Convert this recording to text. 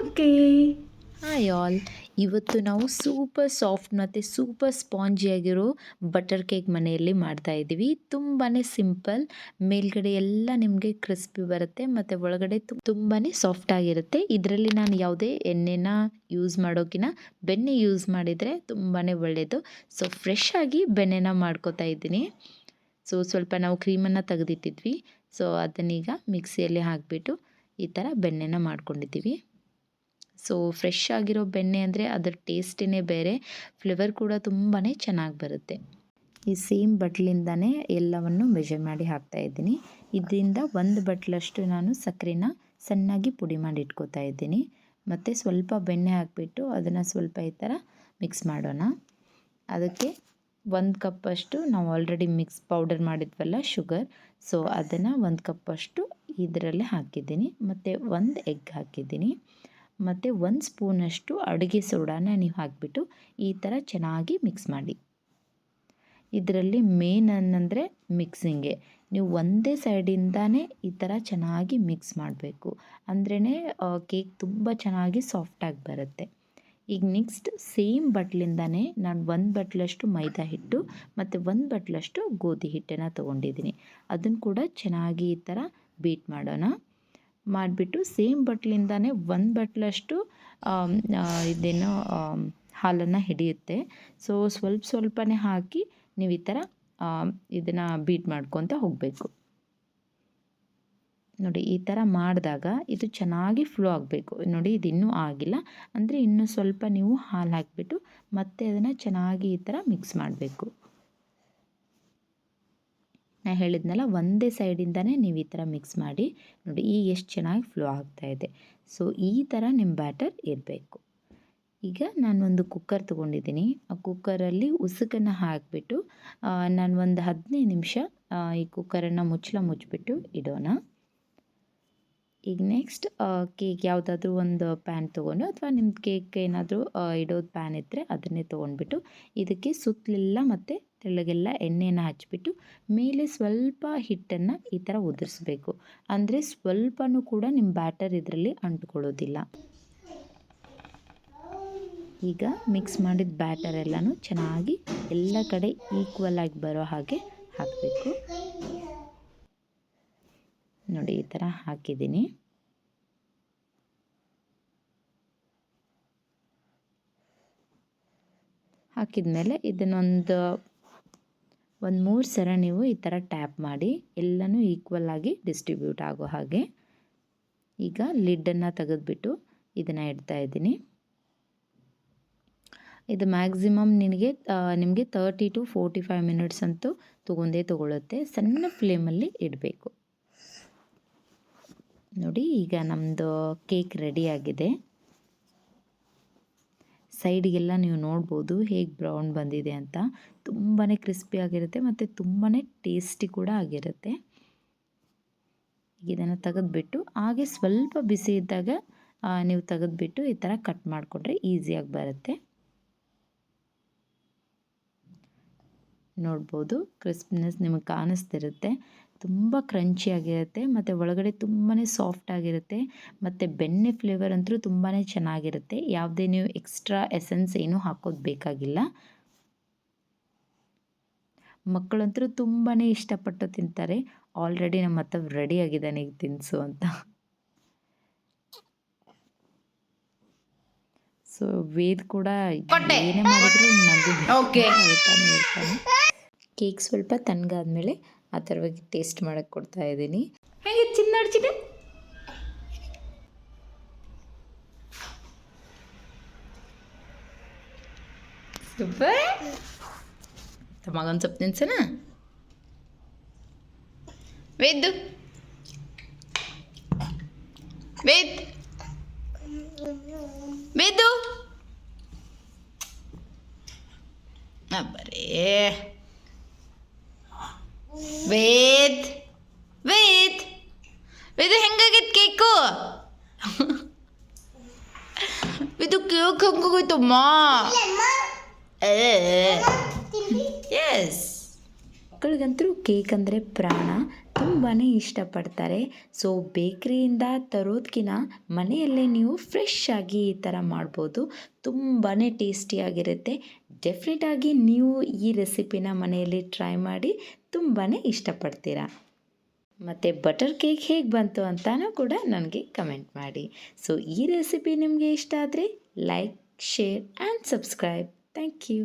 Okay. Hi all ಇವತ್ತು ನಾವು super soft ಮತ್ತು ಸೂಪರ್ ಸ್ಪಾಂಜಿಯಾಗಿರೋ ಬಟರ್ ಕೇಕ್ ಮನೆಯಲ್ಲಿ ಮಾಡ್ತಾ ಇದ್ದೀವಿ. ತುಂಬಾ ಸಿಂಪಲ್ ಮೇಲ್ಗಡೆ ಎಲ್ಲ ನಿಮಗೆ ಕ್ರಿಸ್ಪಿ ಬರುತ್ತೆ ಮತ್ತು ಒಳಗಡೆ ತುಂಬಾ ಸಾಫ್ಟ್ ಆಗಿರುತ್ತೆ. ಇದರಲ್ಲಿ ನಾನು ಯಾವುದೇ ಎಣ್ಣೆನ ಯೂಸ್ ಮಾಡೋಕ್ಕಿಂತ ಬೆಣ್ಣೆ ಯೂಸ್ ಮಾಡಿದರೆ ತುಂಬಾ ಒಳ್ಳೆಯದು ಸೊ ಫ್ರೆಶ್ ಆಗಿ ಬೆಣ್ಣೆನ ಮಾಡ್ಕೋತಾ ಇದ್ದೀನಿ. ಸೊ ಸ್ವಲ್ಪ ನಾವು ಕ್ರೀಮನ್ನು ತೆಗೆದಿಟ್ಟಿದ್ವಿ. ಸೊ ಅದನ್ನೀಗ ಮಿಕ್ಸಿಯಲ್ಲಿ ಹಾಕಿಬಿಟ್ಟು ಈ ಥರ ಬೆಣ್ಣೆನ ಮಾಡ್ಕೊಂಡಿದ್ದೀವಿ. ಸೊ ಫ್ರೆಶ್ ಆಗಿರೋ ಬೆಣ್ಣೆ ಅಂದರೆ ಅದರ ಟೇಸ್ಟಿನೇ ಬೇರೆ ಫ್ಲೇವರ್ ಕೂಡ ತುಂಬಾ ಚೆನ್ನಾಗಿ ಬರುತ್ತೆ. ಈ ಸೇಮ್ ಬಟ್ಲಿಂದನೇ ಎಲ್ಲವನ್ನು ಮೆಜರ್ ಮಾಡಿ ಹಾಕ್ತಾ ಇದ್ದೀನಿ. ಇದರಿಂದ ಒಂದು ಬಟ್ಲಷ್ಟು ನಾನು ಸಕ್ಕರೆನ ಸಣ್ಣಾಗಿ ಪುಡಿ ಮಾಡಿ ಇಟ್ಕೋತಾ ಇದ್ದೀನಿ. ಮತ್ತು ಸ್ವಲ್ಪ ಬೆಣ್ಣೆ ಹಾಕಿಬಿಟ್ಟು ಅದನ್ನು ಸ್ವಲ್ಪ ಈ ಥರ ಮಿಕ್ಸ್ ಮಾಡೋಣ. ಅದಕ್ಕೆ ಒಂದು ಕಪ್ಪಷ್ಟು ನಾವು ಆಲ್ರೆಡಿ ಮಿಕ್ಸ್ ಪೌಡರ್ ಮಾಡಿದ್ವಲ್ಲ ಶುಗರ್ ಸೊ ಅದನ್ನು ಒಂದು ಕಪ್ಪಷ್ಟು ಇದರಲ್ಲಿ ಹಾಕಿದ್ದೀನಿ. ಮತ್ತು ಒಂದು ಎಗ್ ಹಾಕಿದ್ದೀನಿ. ಮತ್ತು ಒಂದು ಸ್ಪೂನಷ್ಟು ಅಡುಗೆ ಸೋಡಾನ ನೀವು ಹಾಕಿಬಿಟ್ಟು ಈ ಥರ ಚೆನ್ನಾಗಿ ಮಿಕ್ಸ್ ಮಾಡಿ. ಇದರಲ್ಲಿ ಮೇನ್ ಅನ್ನಂದರೆ ಮಿಕ್ಸಿಂಗೆ ನೀವು ಒಂದೇ ಸೈಡಿಂದಾನೇ ಈ ಥರ ಚೆನ್ನಾಗಿ ಮಿಕ್ಸ್ ಮಾಡಬೇಕು. ಅಂದ್ರೇ ಕೇಕ್ ತುಂಬ ಚೆನ್ನಾಗಿ ಸಾಫ್ಟಾಗಿ ಬರುತ್ತೆ. ಈಗ ನೆಕ್ಸ್ಟ್ ಸೇಮ್ ಬಟ್ಲಿಂದನೇ ನಾನು ಒಂದು ಬಟ್ಲಷ್ಟು ಮೈದಾ ಹಿಟ್ಟು ಮತ್ತು ಒಂದು ಬಟ್ಲಷ್ಟು ಗೋಧಿ ಹಿಟ್ಟನ್ನು ತೊಗೊಂಡಿದ್ದೀನಿ. ಅದನ್ನು ಕೂಡ ಚೆನ್ನಾಗಿ ಈ ಥರ ಬೀಟ್ ಮಾಡೋಣ. ಮಾಡಿಬಿಟ್ಟು ಸೇಮ್ ಬಟ್ಲಿಂದನೇ ಒಂದು ಬಟ್ಲಷ್ಟು ಇದೇನೋ ಹಾಲನ್ನು ಹಿಡಿಯುತ್ತೆ. ಸೊ ಸ್ವಲ್ಪ ಸ್ವಲ್ಪನೇ ಹಾಕಿ ನೀವು ಈ ಥರ ಇದನ್ನು ಬೀಟ್ ಮಾಡ್ಕೊತ ಹೋಗಬೇಕು. ನೋಡಿ, ಈ ಥರ ಮಾಡಿದಾಗ ಇದು ಚೆನ್ನಾಗಿ ಫ್ಲೋ ಆಗಬೇಕು. ನೋಡಿ, ಇದು ಇನ್ನೂ ಆಗಿಲ್ಲ. ಅಂದರೆ ಇನ್ನೂ ಸ್ವಲ್ಪ ನೀವು ಹಾಲು ಹಾಕಿಬಿಟ್ಟು ಮತ್ತೆ ಅದನ್ನು ಚೆನ್ನಾಗಿ ಈ ಥರ ಮಿಕ್ಸ್ ಮಾಡಬೇಕು. ನಾನು ಹೇಳಿದ್ನಲ್ಲ, ಒಂದೇ ಸೈಡಿಂದನೇ ನೀವು ಈ ಥರ ಮಿಕ್ಸ್ ಮಾಡಿ, ನೋಡಿ, ಈಗ ಎಷ್ಟು ಚೆನ್ನಾಗಿ ಫ್ಲೋ ಆಗ್ತಾ ಇದೆ. ಸೊ ಈ ಥರ ನಿಮ್ಮ ಬ್ಯಾಟರ್ ಇರಬೇಕು. ಈಗ ನಾನೊಂದು ಕುಕ್ಕರ್ ತೊಗೊಂಡಿದ್ದೀನಿ. ಆ ಕುಕ್ಕರಲ್ಲಿ ಉಸುಕನ್ನು ಹಾಕಿಬಿಟ್ಟು ನಾನು ಒಂದು ಹದಿನೈದು ನಿಮಿಷ ಈ ಕುಕ್ಕರನ್ನು ಮುಚ್ಚಳ ಮುಚ್ಚಿಬಿಟ್ಟು ಇಡೋಣ. ಈಗ ನೆಕ್ಸ್ಟ್ ಕೇಕ್ ಯಾವುದಾದ್ರೂ ಒಂದು ಪ್ಯಾನ್ ತೊಗೊಂಡು ಅಥವಾ ನಿಮ್ಮ ಕೇಕ್ ಏನಾದರೂ ಇಡೋದು ಪ್ಯಾನ್ ಇದ್ದರೆ ಅದನ್ನೇ ತೊಗೊಂಡ್ಬಿಟ್ಟು ಇದಕ್ಕೆ ಸುತ್ತಲೆಲ್ಲ ಮತ್ತು ತೆಳ್ಳಗೆಲ್ಲ ಎಣ್ಣೆಯನ್ನು ಹಚ್ಬಿಟ್ಟು ಮೇಲೆ ಸ್ವಲ್ಪ ಹಿಟ್ಟನ್ನು ಈ ಥರ ಉದುರಿಸ್ಬೇಕು. ಅಂದರೆ ಸ್ವಲ್ಪನೂ ಕೂಡ ನಿಮ್ಮ ಬ್ಯಾಟರ್ ಇದರಲ್ಲಿ ಅಂಟ್ಕೊಳ್ಳೋದಿಲ್ಲ. ಈಗ ಮಿಕ್ಸ್ ಮಾಡಿದ ಬ್ಯಾಟರ್ ಎಲ್ಲನೂ ಚೆನ್ನಾಗಿ ಎಲ್ಲ ಕಡೆ ಈಕ್ವಲ್ ಆಗಿ ಬರೋ ಹಾಗೆ ಹಾಕಬೇಕು. ನೋಡಿ ಈ ಥರ ಹಾಕಿದ್ದೀನಿ. ಹಾಕಿದ್ಮೇಲೆ ಇದನ್ನೊಂದು ಒಂದು ಮೂರು ಸರ ನೀವು ಈ ಥರ ಟ್ಯಾಪ್ ಮಾಡಿ, ಎಲ್ಲನೂ ಈಕ್ವಲ್ ಆಗಿ ಡಿಸ್ಟ್ರಿಬ್ಯೂಟ್ ಆಗೋ ಹಾಗೆ. ಈಗ ಲಿಡ್ಡನ್ನು ತೆಗೆದುಬಿಟ್ಟು ಇದನ್ನು ಇಡ್ತಾ ಇದ್ದೀನಿ. ಇದು ಮ್ಯಾಕ್ಸಿಮಮ್ ನಿನಗೆ ನಿಮಗೆ thirty to forty five minutes ಅಂತೂ ತೊಗೊಂಡೇ ತೊಗೊಳುತ್ತೆ. ಸಣ್ಣ ಫ್ಲೇಮಲ್ಲಿ ಇಡಬೇಕು. ನೋಡಿ, ಈಗ ನಮ್ಮದು ಕೇಕ್ ರೆಡಿಯಾಗಿದೆ ಸೈಡಿಗೆಲ್ಲ ನೀವು ನೋಡ್ಬೋದು ಹೇಗೆ ಬ್ರೌನ್ ಬಂದಿದೆ ಅಂತ. ತುಂಬಾ ಕ್ರಿಸ್ಪಿ ಆಗಿರುತ್ತೆ ಮತ್ತು ತುಂಬಾ ಟೇಸ್ಟಿ ಕೂಡ ಆಗಿರುತ್ತೆ. ಇದನ್ನು ತೆಗೆದುಬಿಟ್ಟು, ಹಾಗೆ ಸ್ವಲ್ಪ ಬಿಸಿ ಇದ್ದಾಗ ನೀವು ತೆಗೆದುಬಿಟ್ಟು ಈ ಥರ ಕಟ್ ಮಾಡಿಕೊಂಡ್ರೆ ಈಸಿಯಾಗಿ ಬರುತ್ತೆ. ನೋಡ್ಬೋದು. ಕ್ರಿಸ್ಪಿನೆಸ್ ನಿಮಗೆ ಕಾಣಿಸ್ತಿರುತ್ತೆ. ತುಂಬ ಕ್ರಂಚಿಯಾಗಿರುತ್ತೆ ಮತ್ತು ಒಳಗಡೆ ತುಂಬಾ ಸಾಫ್ಟ್ ಆಗಿರುತ್ತೆ. ಮತ್ತು ಬೆಣ್ಣೆ ಫ್ಲೇವರ್ ಅಂತೂ ತುಂಬಾ ಚೆನ್ನಾಗಿರುತ್ತೆ. ಯಾವುದೇ ನೀವು ಎಕ್ಸ್ಟ್ರಾ ಎಸೆನ್ಸ್ ಏನೂ ಹಾಕೋದು ಬೇಕಾಗಿಲ್ಲ. ಮಕ್ಕಳಂತೂ ತುಂಬಾ ಇಷ್ಟಪಟ್ಟು ತಿಂತಾರೆ. ಆಲ್ರೆಡಿ ನಮ್ಮ ಹತ್ರ ರೆಡಿ ಆಗಿದ್ದಾನೆ ಈಗ ತಿನ್ಸು ಅಂತ. ಸೊ ವೇದ್ ಕೂಡ ಏನೇ ಮಾಡಿದ್ರು ನಗು ಹೇಳ್ತಾನೆ ಹೇಳ್ತಾನೆ. ಕೇಕ್ ಸ್ವಲ್ಪ ತಣ್ಣಗಾದ್ಮೇಲೆ ಆ ಥರವಾಗಿ ಟೇಸ್ಟ್ ಮಾಡೋಕ್ಕೆ ಕೊಡ್ತಾ ಇದ್ದೀನಿ. ಹೇಗೆ ಚಿನ್ನ ಅಡ್ಚಿದೆ. ಸೂಪರ್ ಮಗನ ಸ್ವಲ್ಪ ತಿನ್ಸನ? ವೇದ್ದು ವೇದ್. ವೇದ್ದು ಬರೇ. ವೇದ್ ವೇದ್ ವೇದ ಹೆಂಗಾಗೈತೆ ಕೇಕು? ಇದು ಕೇಕ್ ಹೆಂಗಾಗೈತಮ್ಮ ಎಸ್ ಮಕ್ಕಳಿಗಂತೂ ಕೇಕ್ ಅಂದರೆ ಪ್ರಾಣ ತುಂಬ ತುಂಬಾ ಇಷ್ಟಪಡ್ತಾರೆ. ಸೊ ಬೇಕ್ರಿಯಿಂದ ತರೋದಕ್ಕಿಂತ ಮನೆಯಲ್ಲೇ ನೀವು ಫ್ರೆಶ್ ಆಗಿ ಈ ಥರ ಮಾಡ್ಬೋದು. ತುಂಬಾ ಟೇಸ್ಟಿಯಾಗಿರುತ್ತೆ ಡೆಫಿನೆಟಾಗಿ ನೀವು ಈ ರೆಸಿಪಿನ ಮನೆಯಲ್ಲಿ ಟ್ರೈ ಮಾಡಿ ತುಂಬಾ ಇಷ್ಟಪಡ್ತೀರಾ? ಮತ್ತು ಬಟರ್ ಕೇಕ್ ಹೇಗೆ ಬಂತು ಅಂತಲೂ ಕೂಡ ನನಗೆ ಕಮೆಂಟ್ ಮಾಡಿ. ಸೊ ಈ ರೆಸಿಪಿ ನಿಮಗೆ ಇಷ್ಟ ಆದರೆ like, share and subscribe. Thank you.